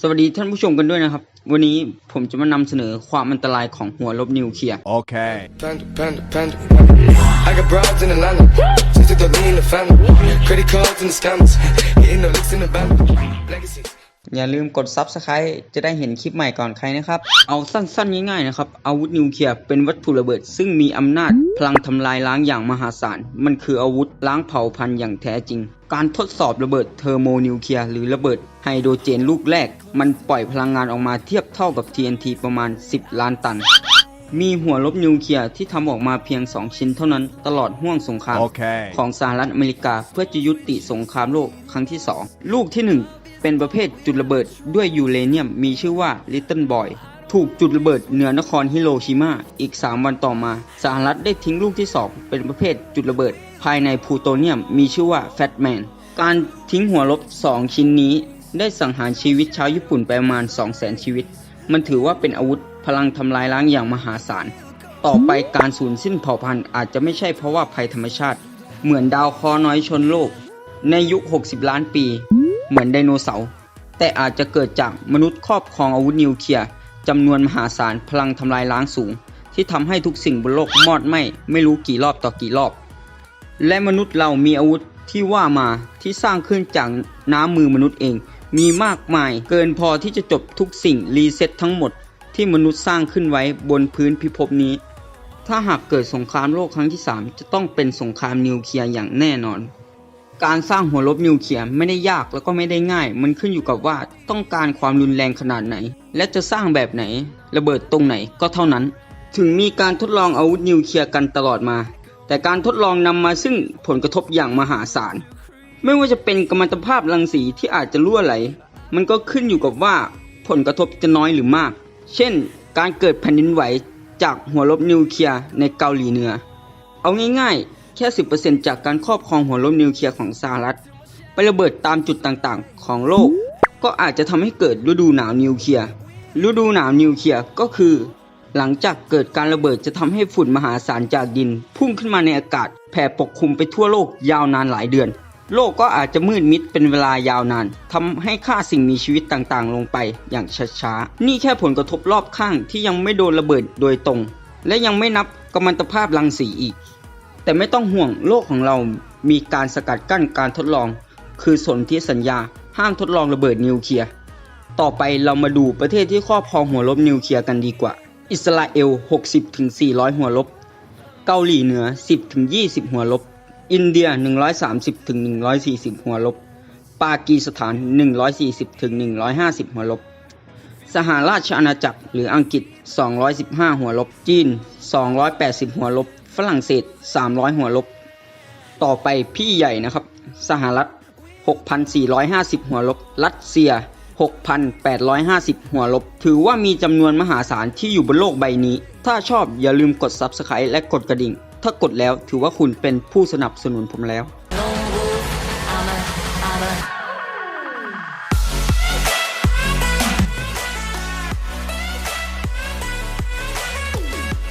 สวัสดีท่านผู้ชมกันด้วยนะครับ วันนี้ผมจะมานำเสนอความอันตรายของหัวลบนิวเคลียร์ Okay. Panda, panda, panda. I got broads in Atlanta. Just to throw me in the family. Credit cards and the scammers. Hitting the licks in the band. Legacies. อย่าลืมกด Subscribe จะได้เห็นคลิปใหม่ก่อนใครนะครับ เอาสั้นๆ ง่ายๆนะครับ อาวุธนิวเคลียร์เป็นวัตถุระเบิด ซึ่งมีอำนาจพลังทำลายล้างอย่างมหาศาล มันคืออาวุธล้างเผ่าพันธุ์อย่างแท้จริง การทดสอบระเบิดเทอร์โมนิวเคลียร์หรือระเบิดไฮโดรเจนลูกแรก มันปล่อยพลังงานออกมาเทียบเท่ากับ TNT ประมาณ 10 ล้านตัน มีหัวลบนิวเคลียร์ที่ทำออกมาเพียง 2 ชิ้นเท่านั้นตลอดห่วงสงคราม Okay. ของสหรัฐอเมริกาเพื่อจะยุติสงครามโลกครั้งที่ 2 ลูกที่ 1 เป็นประเภทจุดระเบิดด้วยยูเรเนียมมีชื่อว่า Little Boy ถูกจุดระเบิดเหนือนครฮิโรชิมาอีก 3 วันต่อมาสหรัฐได้ทิ้งลูกที่ 2 เป็นประเภทจุดระเบิด ภายในพูโตเนียมมีชื่อว่า Fat Man การทิ้งหัวลบ 2 ชิ้นนี้ ได้สังหารชีวิตชาวญี่ปุ่นไปประมาณ 200,000 ชีวิต มันถือว่าเป็นอาวุธพลังทำลายล้างอย่างมหาศาล ต่อไปการสูญสิ้นเผ่าพันธุ์อาจจะไม่ใช่เพราะว่าภัยธรรมชาติ เหมือนดาวคราะห์น้อยชนโลก ในยุค 60 ล้านปี เหมือนไดโนเสาร์แต่อาจจะเกิดจากมนุษย์ครอบครองอาวุธนิวเคลียร์จำนวนมหาศาลพลังทำลายล้างสูง ที่ทำให้ทุกสิ่งบนโลกมอดไหม้ไม่รู้กี่รอบต่อกี่รอบ และมนุษย์เรามีอาวุธที่ว่ามาที่สร้างขึ้นจากน้ำมือมนุษย์เอง มีมากมายเกินพอที่จะจบทุกสิ่งรีเซ็ตทั้งหมดที่มนุษย์สร้างขึ้นไว้บนพื้นพิภพนี้ ถ้าหากเกิดสงครามโลกครั้งที่ 3 จะต้องเป็นสงครามนิวเคลียร์อย่างแน่นอน การสร้างหัวลบนิวเคลียร์ไม่ได้ยากแล้วก็ไม่ได้ง่าย มันขึ้นอยู่กับว่าต้องการความรุนแรงขนาดไหน และจะสร้างแบบไหน ระเบิดตรงไหนก็เท่านั้น ถึงมีการทดลองอาวุธนิวเคลียร์กันตลอดมา แต่การทดลองนำมาซึ่งผลกระทบอย่างมหาศาล ไม่ว่าจะเป็นกัมมันตภาพรังสีที่อาจจะรั่วไหล มันก็ขึ้นอยู่กับว่าผลกระทบจะน้อยหรือมาก เช่น การเกิดแผ่นดินไหวจากหัวลบนิวเคลียร์ในเกาหลีเหนือ เอาง่ายๆ แค่ 10%จากการครอบครองหัวลบนิวเคลียร์ของสหรัฐ ไประเบิดตามจุดต่างๆ ของโลก ก็อาจจะทำให้เกิดฤดูหนาวนิวเคลียร์ ฤดูหนาวนิวเคลียร์ก็คือ หลังจากเกิดการระเบิดจะทำให้ฝุ่นมหาศาลจากดิน พุ่งขึ้นมาในอากาศ แผ่ปกคลุมไปทั่วโลกยาวนานหลายเดือน โลกก็อาจจะมืดมิดเป็นเวลายาวนานทำให้ค่าสิ่งมีชีวิตต่างๆ ลงไปอย่างช้าๆ นี่แค่ผลกระทบรอบข้างที่ยังไม่โดนระเบิดโดยตรง และยังไม่นับกัมมันตภาพรังสีอีก แต่ไม่ต้องห่วงโลกของเรามีการสกัดกั้นการทดลอง คือสนธิสัญญาห้ามทดลองระเบิดนิวเคลียร์ต่อไปเรามาดูประเทศที่ครอบครองหัวลบนิวเคลียร์กันดีกว่า อิสราเอล 60-400 หัวลบ เกาหลีเหนือ 10-20 หัวลบ อินเดีย 130-140 หัวลบ ปากีสถาน 140-150 หัวลบ สหราชอาณาจักรหรืออังกฤษ 215 หัวลบ จีน 280 หัวลบ ฝรั่งเศส 300 หัวลบ ต่อไปพี่ใหญ่นะครับ สหรัฐ 6,450 หัวลบ รัสเซีย 6,850 หัวลบ ถือว่ามีจำนวนมหาศาลที่อยู่บนโลกใบนี้ ถ้าชอบอย่าลืมกด Subscribe และกดกระดิ่ง ถ้ากดแล้วถือว่าคุณเป็นผู้สนับสนุนผมแล้ว